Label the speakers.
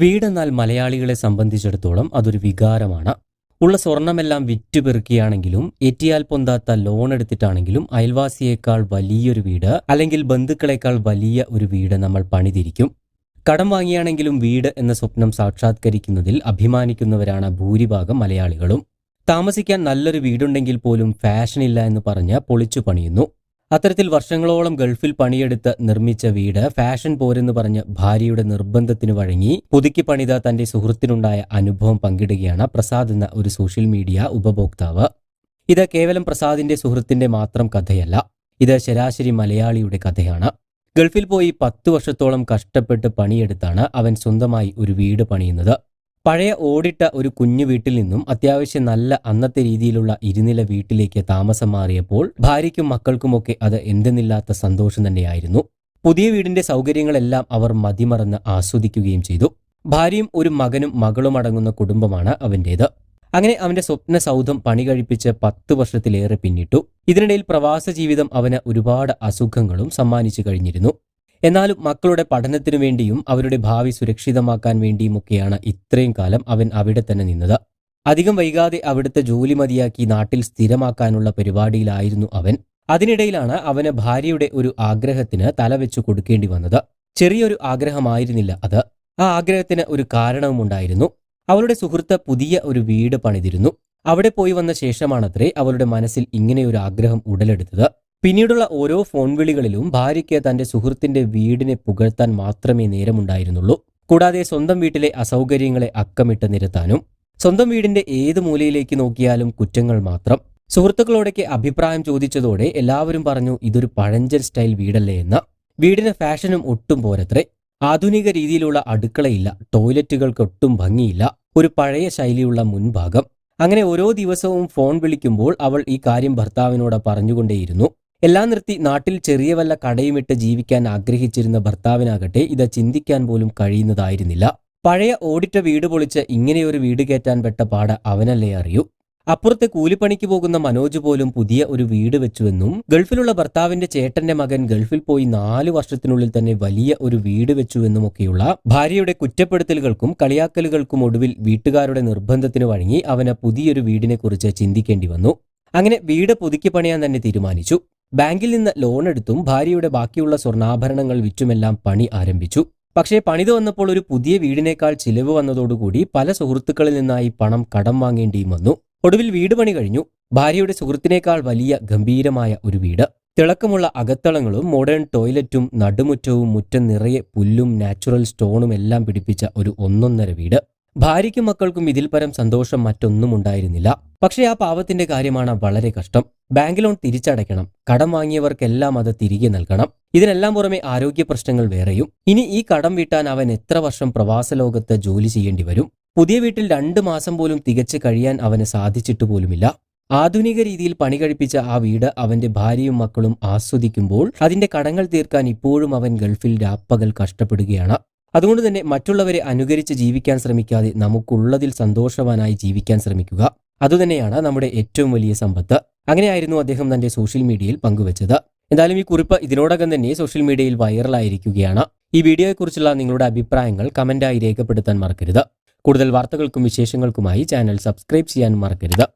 Speaker 1: വീടെന്നാൽ മലയാളികളെ സംബന്ധിച്ചിടത്തോളം അതൊരു വികാരമാണ്. ഉള്ള സ്വർണമെല്ലാം വിറ്റുപെറുക്കിയാണെങ്കിലും എറ്റിയാൽ പൊന്താത്ത ലോൺ എടുത്തിട്ടാണെങ്കിലും അയൽവാസിയേക്കാൾ വലിയൊരു വീട് അല്ലെങ്കിൽ ബന്ധുക്കളേക്കാൾ വലിയ ഒരു വീട് നമ്മൾ പണിതിരിക്കും. കടം വാങ്ങിയാണെങ്കിലും വീട് എന്ന സ്വപ്നം സാക്ഷാത്കരിക്കുന്നതിൽ അഭിമാനിക്കുന്നവരാണ് ഭൂരിഭാഗം മലയാളികളും. താമസിക്കാൻ നല്ലൊരു വീടുണ്ടെങ്കിൽ പോലും ഫാഷനില്ല എന്ന് പറഞ്ഞ് പൊളിച്ചു പണിയുന്നു. അത്തരത്തിൽ വർഷങ്ങളോളം ഗൾഫിൽ പണിയെടുത്ത് നിർമ്മിച്ച വീട് ഫാഷൻ പോരെന്ന് പറഞ്ഞ് ഭാര്യയുടെ നിർബന്ധത്തിന് വഴങ്ങി പുതുക്കി പണിത തന്റെ സുഹൃത്തിനുണ്ടായ അനുഭവം പങ്കിടുകയാണ് പ്രസാദ് എന്ന ഒരു സോഷ്യൽ മീഡിയ ഉപഭോക്താവ്. ഇത് കേവലം പ്രസാദിന്റെ സുഹൃത്തിന്റെ മാത്രം കഥയല്ല ഇത് ശരാശരി മലയാളിയുടെ കഥയാണ്. ഗൾഫിൽ പോയി പത്തു വർഷത്തോളം കഷ്ടപ്പെട്ട് പണിയെടുത്താണ് അവൻ സ്വന്തമായി ഒരു വീട് പണിയുന്നത്. പഴയ ഓടിട്ട ഒരു കുഞ്ഞു വീട്ടിൽ നിന്നും അത്യാവശ്യം നല്ല അന്നത്തെ രീതിയിലുള്ള ഇരുനില വീട്ടിലേക്ക് താമസം മാറിയപ്പോൾ ഭാര്യയ്ക്കും മക്കൾക്കുമൊക്കെ അത് എന്തെന്നില്ലാത്ത സന്തോഷം തന്നെയായിരുന്നു. പുതിയ വീടിന്റെ സൗകര്യങ്ങളെല്ലാം അവർ മതിമറന്ന് ആസ്വദിക്കുകയും ചെയ്തു. ഭാര്യയും ഒരു മകനും മകളും അടങ്ങുന്ന കുടുംബമാണ് അവന്റേത്. അങ്ങനെ അവന്റെ സ്വപ്ന സൗധം പണി കഴിപ്പിച്ച് പത്ത് വർഷത്തിലേറെ പിന്നിട്ടു. ഇതിനിടയിൽ പ്രവാസ ജീവിതം അവന് ഒരുപാട് അസുഖങ്ങളും സമ്മാനിച്ചു കഴിഞ്ഞിരുന്നു. എന്നാലും മക്കളുടെ പഠനത്തിനു വേണ്ടിയും അവരുടെ ഭാവി സുരക്ഷിതമാക്കാൻ വേണ്ടിയുമൊക്കെയാണ് ഇത്രയും കാലം അവൻ അവിടെ തന്നെ നിന്നത്. അധികം വൈകാതെ അവിടുത്തെ ജോലി മതിയാക്കി നാട്ടിൽ സ്ഥിരമാക്കാനുള്ള പരിപാടിയിലായിരുന്നു അവൻ. അതിനിടയിലാണ് അവന് ഭാര്യയുടെ ഒരു ആഗ്രഹത്തിന് തലവെച്ചു കൊടുക്കേണ്ടി വന്നത്. ചെറിയൊരു ആഗ്രഹമായിരുന്നില്ല അത്. ആ ആഗ്രഹത്തിന് ഒരു കാരണവുമുണ്ടായിരുന്നു. അവളുടെ സുഹൃത്ത് പുതിയ ഒരു വീട് പണിതിരുന്നു. അവിടെ പോയി വന്ന ശേഷമാണത്രേ അവളുടെ മനസ്സിൽ ഇങ്ങനെയൊരു ആഗ്രഹം ഉടലെടുത്തത്. പിന്നീടുള്ള ഓരോ ഫോൺ വിളികളിലും ഭാര്യയ്ക്ക് തന്റെ സുഹൃത്തിന്റെ വീടിനെ പുകഴ്ത്താൻ മാത്രമേ നേരമുണ്ടായിരുന്നുള്ളൂ. കൂടാതെ സ്വന്തം വീട്ടിലെ അസൗകര്യങ്ങളെ അക്കമിട്ട് നിരത്താനും സ്വന്തം വീടിന്റെ ഏത് മൂലയിലേക്ക് നോക്കിയാലും കുറ്റങ്ങൾ മാത്രം. സുഹൃത്തുക്കളോടൊക്കെ അഭിപ്രായം ചോദിച്ചതോടെ എല്ലാവരും പറഞ്ഞു ഇതൊരു പഴഞ്ചൻ സ്റ്റൈൽ വീടല്ലേ എന്ന്. വീടിന് ഫാഷനും ഒട്ടും പോരത്രേ. ആധുനിക രീതിയിലുള്ള അടുക്കളയില്ല ടോയ്ലറ്റുകൾക്ക് ഒട്ടും ഭംഗിയില്ല ഒരു പഴയ ശൈലിയുള്ള മുൻഭാഗം. അങ്ങനെ ഓരോ ദിവസവും ഫോൺ വിളിക്കുമ്പോൾ അവൾ ഈ കാര്യം ഭർത്താവിനോട് പറഞ്ഞുകൊണ്ടേയിരുന്നു. എല്ലാം നിർത്തി നാട്ടിൽ ചെറിയ വല്ല കടയുമിട്ട് ജീവിക്കാൻ ആഗ്രഹിച്ചിരുന്ന ഭർത്താവിനാകട്ടെ ഇത് ചിന്തിക്കാൻ പോലും കഴിയുന്നതായിരുന്നില്ല. പഴയ ഓടിട്ട വീട് പൊളിച്ച് ഇങ്ങനെയൊരു വീട് കയറ്റാൻ പെട്ട പാട അവനല്ലേ അറിയൂ. അപ്പുറത്തെ കൂലിപ്പണിക്ക് പോകുന്ന മനോജ് പോലും പുതിയ ഒരു വീട് വെച്ചുവെന്നും ഗൾഫിലുള്ള ഭർത്താവിന്റെ ചേട്ടന്റെ മകൻ ഗൾഫിൽ പോയി നാലു വർഷത്തിനുള്ളിൽ തന്നെ വലിയ ഒരു വീട് വെച്ചുവെന്നുമൊക്കെയുള്ള ഭാര്യയുടെ കുറ്റപ്പെടുത്തലുകൾക്കും കളിയാക്കലുകൾക്കും ഒടുവിൽ വീട്ടുകാരുടെ നിർബന്ധത്തിന് വഴങ്ങി അവന് പുതിയൊരു വീടിനെക്കുറിച്ച് ചിന്തിക്കേണ്ടി വന്നു. അങ്ങനെ വീട് പുതുക്കി പണിയാൻ തന്നെ തീരുമാനിച്ചു. ബാങ്കിൽ നിന്ന് ലോൺ എടുത്തും ഭാര്യയുടെ ബാക്കിയുള്ള സ്വർണാഭരണങ്ങൾ വിറ്റുമെല്ലാം പണി ആരംഭിച്ചു. പക്ഷേ പണിത് വന്നപ്പോൾ ഒരു പുതിയ വീടിനേക്കാൾ ചിലവ് വന്നതോടുകൂടി പല സുഹൃത്തുക്കളിൽ നിന്നായി പണം കടം വാങ്ങേണ്ടിയും വന്നു. ഒടുവിൽ വീട് പണി കഴിഞ്ഞു. ഭാര്യയുടെ സുഹൃത്തിനേക്കാൾ വലിയ ഗംഭീരമായ ഒരു വീട്. തിളക്കമുള്ള അകത്തളങ്ങളും മോഡേൺ ടോയ്ലറ്റും നടുമുറ്റവും മുറ്റം നിറയെ പുല്ലും നാച്ചുറൽ സ്റ്റോണും എല്ലാം പിടിപ്പിച്ച ഒരു ഒന്നൊന്നര വീട്. ഭാര്യയ്ക്കും മക്കൾക്കും ഇതിൽ പരം സന്തോഷം മറ്റൊന്നും ഉണ്ടായിരുന്നില്ല. പക്ഷേ ആ പാവത്തിന്റെ കാര്യമാണ് വളരെ കഷ്ടം. ബാങ്ക് ലോൺ തിരിച്ചടയ്ക്കണം. കടം വാങ്ങിയവർക്കെല്ലാം അത് തിരികെ നൽകണം. ഇതിനെല്ലാം പുറമെ ആരോഗ്യ പ്രശ്നങ്ങൾ വേറെയും. ഇനി ഈ കടം വീട്ടാൻ അവൻ എത്ര വർഷം പ്രവാസ ലോകത്ത് ജോലി ചെയ്യേണ്ടി വരും? പുതിയ വീട്ടിൽ രണ്ട് മാസം പോലും തികച്ചു കഴിയാൻ അവന് സാധിച്ചിട്ട് പോലുമില്ല. ആധുനിക രീതിയിൽ പണി കഴിപ്പിച്ച ആ വീട് അവന്റെ ഭാര്യയും മക്കളും ആസ്വദിക്കുമ്പോൾ അതിന്റെ കടങ്ങൾ തീർക്കാൻ ഇപ്പോഴും അവൻ ഗൾഫിൽ രാപ്പകൽ കഷ്ടപ്പെടുകയാണ്. അതുകൊണ്ട് തന്നെ മറ്റുള്ളവരെ അനുകരിച്ച് ജീവിക്കാൻ ശ്രമിക്കാതെ നമുക്കുള്ളതിൽ സന്തോഷവാനായി ജീവിക്കാൻ ശ്രമിക്കുക. അതുതന്നെയാണ് നമ്മുടെ ഏറ്റവും വലിയ സമ്പത്ത്. അങ്ങനെയായിരുന്നു അദ്ദേഹം തന്റെ സോഷ്യൽ മീഡിയയിൽ പങ്കുവച്ചത്. എന്തായാലും ഈ കുറിപ്പ് ഇതിനോടകം തന്നെ സോഷ്യൽ മീഡിയയിൽ വൈറലായിരിക്കുകയാണ്. ഈ വീഡിയോയെക്കുറിച്ചുള്ള നിങ്ങളുടെ അഭിപ്രായങ്ങൾ കമന്റായി രേഖപ്പെടുത്താൻ മറക്കരുത്. കൂടുതൽ വാർത്തകൾക്കും വിശേഷങ്ങൾക്കുമായി ചാനൽ സബ്സ്ക്രൈബ് ചെയ്യാൻ മറക്കരുത്.